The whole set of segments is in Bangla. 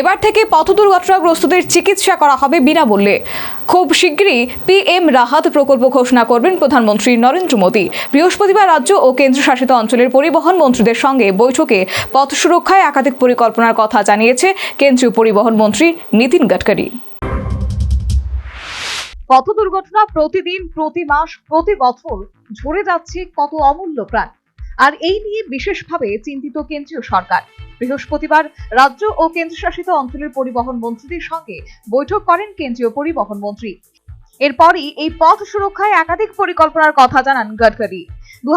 এবার থেকে পথ দুর্ঘটনাগ্রস্তদের চিকিৎসা করা হবে বিনামূল্যে। খুব শীঘ্রই পিএম রাহাত প্রকল্প ঘোষণা করবেন প্রধানমন্ত্রী নরেন্দ্র মোদী। বৃহস্পতিবার রাজ্য ও কেন্দ্রশাসিত অঞ্চলের পরিবহন মন্ত্রীদের সঙ্গে বৈঠকে পথ সুরক্ষায় একাধিক পরিকল্পনার কথা জানিয়েছে কেন্দ্রীয় পরিবহন মন্ত্রী নীতিন গডকরি। পথ দুর্ঘটনা প্রতিদিন, প্রতি মাস, প্রতি বছর ঝরে যাচ্ছে কত অমূল্য প্রাণ। আর এই নিয়ে বিশেষভাবে চিন্তিত কেন্দ্রীয় সরকার। বৃহস্পতিবার রাজ্য ও কেন্দ্রশাসিত অঞ্চলের পরিবহন মন্ত্রীদের সঙ্গে বৈঠক করেন কেন্দ্রীয় পরিবহন মন্ত্রী। এরপরই এই পথ সুরক্ষায় একাধিক পরিকল্পনার কথা জানান গডকরি। দু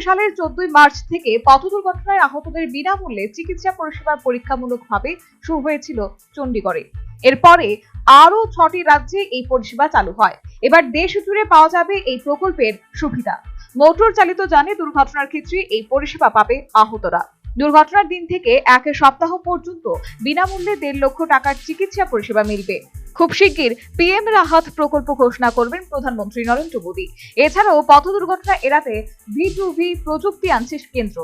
সালের চোদ্দই মার্চ থেকে পথ দুর্ঘটনায় আহতদের বিনামূল্যে চিকিৎসা পরিষেবা পরীক্ষামূলকভাবে শুরু হয়েছিল চণ্ডীগড়ে। এরপরে আরও ছটি রাজ্যে এই পরিষেবা চালু হয়। এবার দেশ জুড়ে পাওয়া যাবে এই প্রকল্পের সুবিধা। মোটর চালিত যানে দুর্ঘটনার ক্ষেত্রে এই পরিষেবা পাবে আহতরা। দুর্ঘটনার দিন থেকে এক সপ্তাহ পর্যন্ত বিনামূল্যে দেড় লক্ষ টাকার চিকিৎসা পরিষেবা মিলবে। খুব শিগগির পিএম রাহাত প্রকল্প ঘোষণা করবেন প্রধানমন্ত্রী নরেন্দ্র মোদী। এছাড়াও পথ দুর্ঘটনা এড়াতে ভি টু ভি প্রযুক্তি আনছে কেন্দ্র।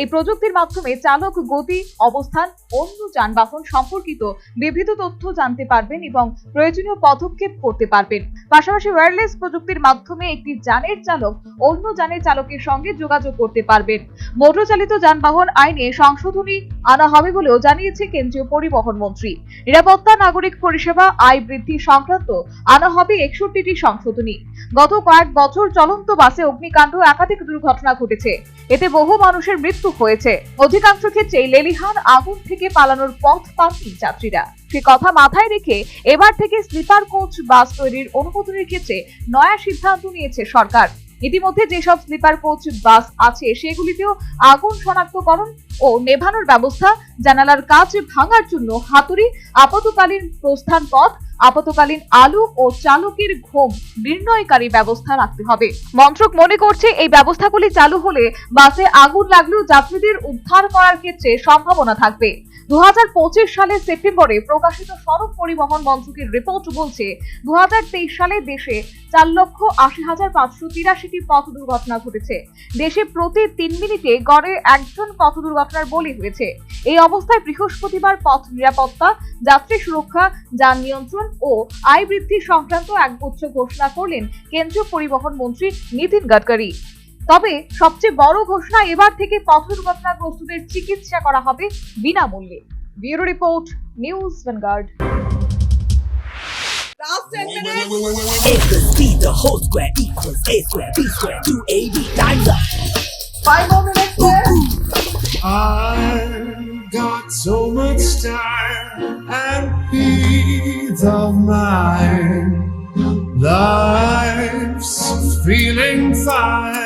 এই প্রযুক্তির মাধ্যমে চালক গতি, অবস্থান, অন্য যানবাহন সম্পর্কিত বিবিধ তথ্য জানতে পারবেন এবং প্রয়োজনীয় পদক্ষেপ করতে পারবেন। পাশাপাশি ওয়্যারলেস প্রযুক্তির মাধ্যমে একটি যানের চালক অন্য যানের চালকের সঙ্গে যোগাযোগ করতে পারবেন। মোটর চালিত যানবাহন আইনে সংশোধনী আনা হবে বলেও জানিয়েছে কেন্দ্রীয় পরিবহন মন্ত্রী। নিরাপত্তা, নাগরিক পরিষেবা, আয় বৃদ্ধি সংক্রান্ত আনা হবে একষট্টিটি সংশোধনী। গত কয়েক বছর চলন্ত বাসে অগ্নিকাণ্ড, একাধিক দুর্ঘটনা ঘটেছে। এতে বহু মানুষের মৃত্যু হয়েছে। অধিকাংশ ক্ষেত্রেই লেলিহান আগুন থেকে পালানোর পথ পাননি যাত্রীরা। সে কথা মাথায় রেখে এবার থেকে স্লিপার কোচ বাস তৈরির অনুমোদনের ক্ষেত্রে নয়া সিদ্ধান্ত নিয়েছে সরকার। ইতিমধ্যে যেসব স্লিপার কোচ বাস আছে, সেগুলিতেও আগুন শনাক্তকরণ ও নেভানোর ব্যবস্থা জানালার কাজ ভাঙার জন্য হাতুড়ি আপাতকালীন প্রস্থান পথ আপাতকালীন আলু ও চালকের ঘুম নির্ণয়কারী ব্যবস্থা রাখতে হবে। মন্ত্রক মনে করছে এই ব্যবস্থাগুলি চালু হলে বাসে আগুন লাগলেও যাত্রীদের উদ্ধার করার ক্ষেত্রে সম্ভাবনা থাকবে। দুহাজার পঁচিশ সালের সেপ্টেম্বরে প্রকাশিত সড়ক পরিবহন মন্ত্রকের রিপোর্ট বলছে, দুহাজার তেইশ সালে দেশে চার লক্ষ আশি হাজার পাঁচশো তিরাশিটি পথ দুর্ঘটনা ঘটেছে। দেশে প্রতি তিন মিনিটে গড়ে একজন পথ দুর্ঘটনার বলি হয়েছে। এই অবস্থায় বৃহস্পতিবার পথ নিরাপত্তা, যাত্রী সুরক্ষা, যান নিয়ন্ত্রণ ও আয় বৃদ্ধি সংক্রান্ত একগুচ্ছ ঘোষণা করলেন কেন্দ্রীয় পরিবহন মন্ত্রী নীতিন গডকরি। তবে সবচেয়ে বড় ঘোষণা এবার থেকে পথ দুর্ঘটনাগ্রস্তদের চিকিৎসা করা হবে বিনামূল্যে। Bureau report news vanguard. Life's feeling fine.